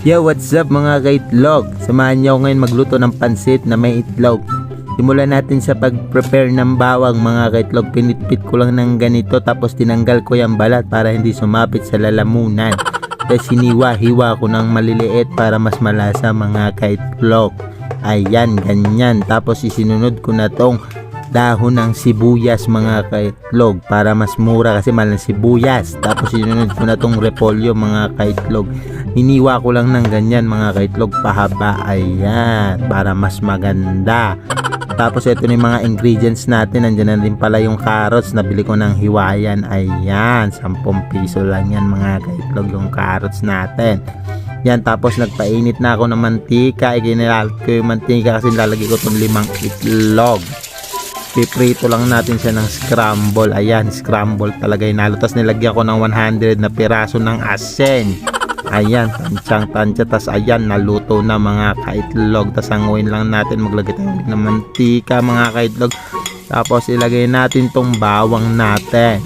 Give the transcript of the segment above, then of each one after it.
Yo, what's up mga kaitlog? Samahan niyo ako ngayon magluto ng pansit na may itlog. Simulan natin sa pag-prepare ng bawang mga kaitlog. Pinitpit ko lang ng ganito tapos tinanggal ko yung balat para hindi sumapit sa lalamunan. Tapos hiniwa-hiwa ko ng maliliit para mas malasa mga kaitlog. Ayan, ganyan. Tapos isinunod ko na tong dahon ng sibuyas mga kaitlog para mas mura kasi mahal ng sibuyas. Tapos sinunod ko na tong repolyo mga kaitlog. Hiniwa ko lang ng ganyan mga kaitlog pahaba. Ayan, para mas maganda. Tapos ito na yung mga ingredients natin. Nandiyan na rin pala yung carrots. Nabili ko ng hiwayan. Ayan, 10 piso lang yan mga kaitlog yung carrots natin. Yan, tapos nagpainit na ako ng mantika. Ikinilalat ko yung mantika kasi lalagay ko itong limang itlog. Piprito lang natin siya ng scramble. Ayan, scramble talaga inalo. Tapos nilagyan ko ng 100 na piraso ng asin. Ayan, tansyang tansya. Tapos ayan, naluto na mga kaitlog. Tapos hanguin lang natin. Maglagay tayo ng mantika mga kaitlog. Tapos ilagay natin tong bawang natin.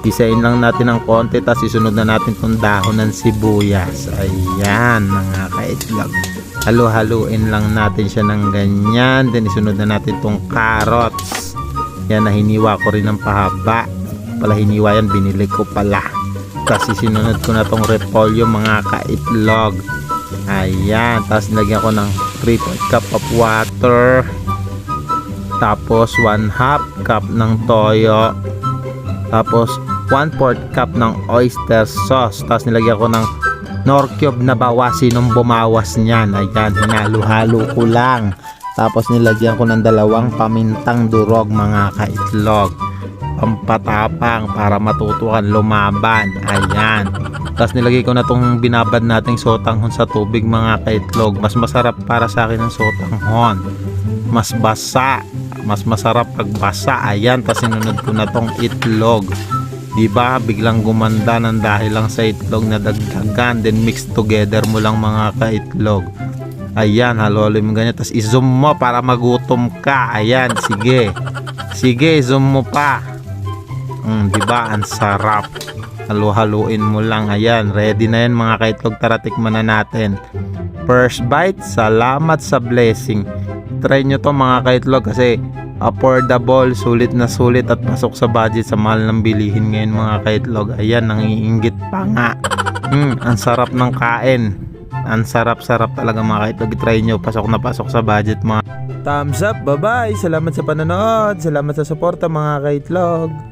Isain lang natin ng konti. Tapos isunod na natin tong dahon ng sibuyas. Ayan, mga kaitlog. Halo-haluin lang natin siya ng ganyan. Then isunod na natin tong carrots. Yan na hiniwa ko rin ng pahaba. Pala hiniwa yan, binili ko pala. Tapos isinunod ko na tong repolyo mga kaitlog. Ayan. Tapos nilagyan ko ng 3 cup of water. Tapos 1 half cup ng toyo. Tapos 1 4 cup ng oyster sauce. Tapos nilagyan ko ng nor cube na bawasin nung bumawas niyan. Ayan, hinalo-halo ko lang. Tapos nilagyan ko ng dalawang pamintang durog mga kaitlog. Pampatapang para matutukan lumaban. Ayan. Tapos nilagay ko na tong binabad nating sotanghon sa tubig mga kaitlog. Mas masarap para sa akin ang sotanghon. Mas basa. Mas masarap pag basa. Ayan. Tapos sinunod ko na tong itlog. Diba? Biglang gumanda ng dahil lang sa itlog na dagdagan. Then mix together mo lang mga kaitlog. Ayan, halo-halo mo ganyan. Tapos i-zoom mo para magutom ka. Ayan, sige. Sige, zoom mo pa. Mm, diba? Ang sarap. Halo-haluin mo lang. Ayan, ready na yan mga kaitlog. Tara, tikman na natin. First bite, salamat sa blessing. Try nyo to mga kaitlog kasi affordable, sulit na sulit at pasok sa budget sa mahal ng bilihin ngayon mga kaitlog. Ayan, nangiinggit pa nga. Mm, ang sarap ng kain. Ang sarap-sarap talaga mga kaitlog. Try nyo, pasok na pasok sa budget mga Thumbs up, bye-bye. Salamat sa panonood. Salamat sa suporta mga kaitlog.